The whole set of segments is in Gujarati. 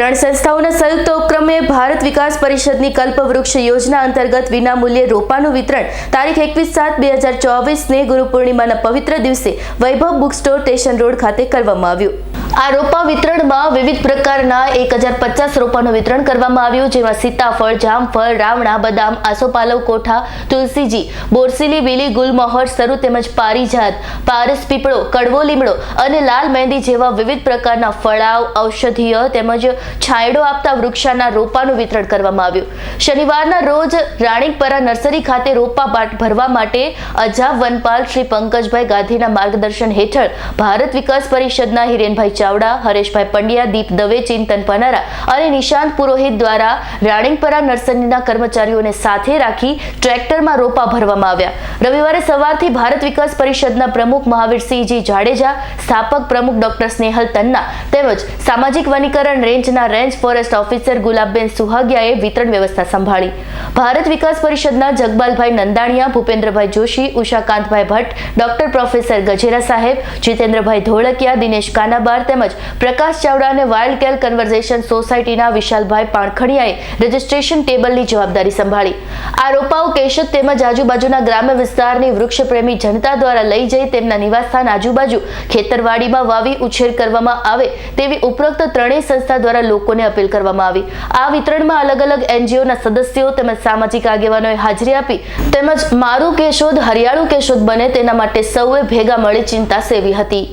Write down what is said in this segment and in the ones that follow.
ત્રણ સંસ્થાઓના સંયુક્ત ઉપક્રમે ભારત વિકાસ પરિષદની કલ્પવૃક્ષ યોજના અંતર્ગત વિનામૂલ્યે રોપાનું વિતરણ. તારીખ એકવીસ સાત બે હજાર ચોવીસને ગુરુ પૂર્ણિમાના પવિત્ર દિવસે Vaibhav book store station road ખાતે કરવામાં આવ્યું. આ રોપા વિતરણમાં વિવિધ પ્રકારના એક હજાર પચાસ રોપાનું વિતરણ કરવામાં આવ્યું, જેમાં સીતાફળ, જામફળ, રાવણા, બદામ, આસોપાલવ, કોઠા, તુલસીજી, બોરસીલી, બીલી, ગુલમહોર, સરુ તેમજ પારિજાત, પારસ પીપળો, કડવો લીમડો અને લાલ મહેંદી જેવા વિવિધ પ્રકારના ફળાવ, ઔષધીય તેમજ છાંયડો આપતા વૃક્ષાના રોપાનું વિતરણ કરવામાં આવ્યું. શનિવારના રોજ રાણીપરા નર્સરી ખાતે રોપા બાટ ભરવા માટે અજાબ વનપાલ શ્રી પંકજભાઈ ગાંધીના માર્ગદર્શન હેઠળ ભારત વિકાસ પરિષદના હિરેનભાઈ ચાવડા, હરેશભાઈ પંડ્યા, દીપ દવે, ચિંતન પનારા અને નિશાંત પુરોહિત દ્વારા રાણીપરા નર્સરીના કર્મચારીઓને સાથે રાખી ટ્રેક્ટરમાં રોપા ભરવામાં આવ્યા. રવિવારે સવારથી ભારત વિકાસ પરિષદના પ્રમુખ મહાવીરસિંહજી જાડેજા, સ્થાપક પ્રમુખ ડોક્ટર સ્નેહલ તન્ના તેમજ સામાજિક વનીકરણ રેન્જના રેન્જ ફોરેસ્ટ ઓફિસર ગુલાબબેન સુહાગિયાએ વિતરણ વ્યવસ્થા સંભાળી. ભારત વિકાસ પરિષદના જગબાલભાઈ નંદાણીયા, ભૂપેન્દ્રભાઈ જોશી, ઉષાકાંતભાઈ ભટ્ટ, ડોક્ટર પ્રોફેસર ગજેરા સાહેબ, જીતેન્દ્રભાઈ ધોળકિયા, દિનેશ કાનાબાર તેમજ પ્રકાશ ચાવડા અને વાઇલ્ડ કેર કન્વર્ઝેશન સોસાયટીના વિશાલભાઈ પાણખડિયાએ રજીસ્ટ્રેશન ટેબલની જવાબદારી સંભાળી. આ રોપાઓ કેશદ તેમજ આજુબાજુના ગ્રામ્ય વિસ્તારની વૃક્ષપ્રેમી જનતા દ્વારા લઈ જઈ તેમના નિવાસસ્થાન આજુબાજુ ખેતરવાડીમાં વાવી ઉછેર કરવામાં આવે તેવી ઉપરોક્ત ત્રણેય સંસ્થા દ્વારા લોકોને અપીલ કરવામાં આવી. આ વિતરણમાં અલગ અલગ એનજીઓના સદસ્યો તેમજ સામાજિક આગેવાનોએ હાજરી આપી. તેમજ મારું કેશોદ, હરિયાળું કેશોદ બને તેના માટે સૌએ ભેગા મળી ચિંતા સેવી હતી.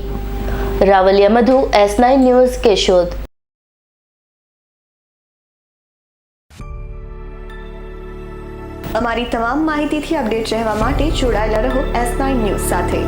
Ravaliya Madhu, S nine news, Keshod. અમારી તમામ માહિતીથી અપડેટ રહેવા માટે જોડાયેલા રહો એસ નાઇન ન્યૂઝ સાથે.